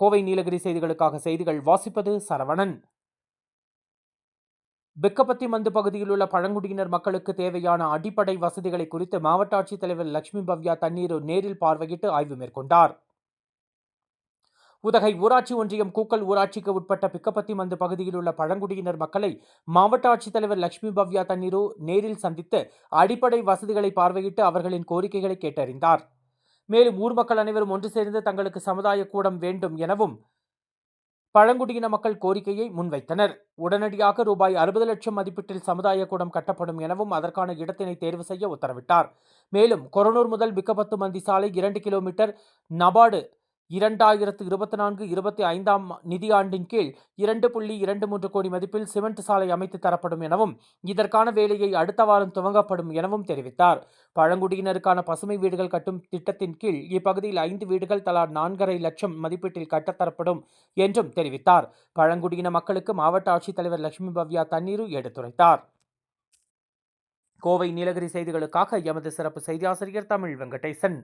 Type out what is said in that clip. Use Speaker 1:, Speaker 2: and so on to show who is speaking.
Speaker 1: கோவை நீலகிரி செய்திகளுக்காக செய்திகள் வாசிப்பது சரவணன். பிக்கப்பத்தி மந்து பகுதியில் உள்ள பழங்குடியினர் மக்களுக்கு தேவையான அடிப்படை வசதிகளை குறித்து மாவட்ட ஆட்சித்தலைவர் லட்சுமி பவ்யா தண்ணீர் நேரில் பார்வையிட்டு ஆய்வு மேற்கொண்டார். உதகை ஊராட்சி ஒன்றியம் கூக்கல் ஊராட்சிக்கு உட்பட்ட பிக்கப்பத்தி மந்து பகுதியில் உள்ள பழங்குடியினர் மக்களை மாவட்ட ஆட்சித்தலைவர் லட்சுமி பவ்யா தண்ணீரு நேரில் சந்தித்து அடிப்படை வசதிகளை பார்வையிட்டு அவர்களின் கோரிக்கைகளை கேட்டறிந்தார். மேலும் ஊர் மக்கள் அனைவரும் ஒன்று சேர்ந்து தங்களுக்கு சமுதாய கூடம் வேண்டும் எனவும் பழங்குடியின மக்கள் கோரிக்கையை முன்வைத்தனர். உடனடியாக ரூபாய் அறுபது லட்சம் மதிப்பீட்டில் சமுதாய கூடம் கட்டப்படும் எனவும் அதற்கான இடத்தினை தேர்வு செய்ய உத்தரவிட்டார். மேலும் கொரனூர் முதல் பிக்கபத்து மந்தி சாலை இரண்டு கிலோமீட்டர் நபார்டு இரண்டாயிரத்து இருபத்தி நான்கு இருபத்தி ஐந்தாம் நிதியாண்டின் கீழ் இரண்டு புள்ளி இரண்டு மூன்று கோடி மதிப்பில் சிமெண்ட் சாலை அமைத்து தரப்படும் எனவும் இதற்கான வேலையை அடுத்த வாரம் துவங்கப்படும் எனவும் தெரிவித்தார். பழங்குடியினருக்கான பசுமை வீடுகள் கட்டும் திட்டத்தின் கீழ் இப்பகுதியில் ஐந்து வீடுகள் தலா நான்கரை லட்சம் மதிப்பீட்டில் கட்டத்தரப்படும் என்றும் தெரிவித்தார். பழங்குடியின மக்களுக்கு மாவட்ட ஆட்சித்தலைவர் லட்சுமி பவ்யா தண்ணீரு எடுத்துரைத்தார். கோவை நீலகிரி செய்திகளுக்காக எமது சிறப்பு செய்தியாசிரியர் தமிழ் வெங்கடேசன்.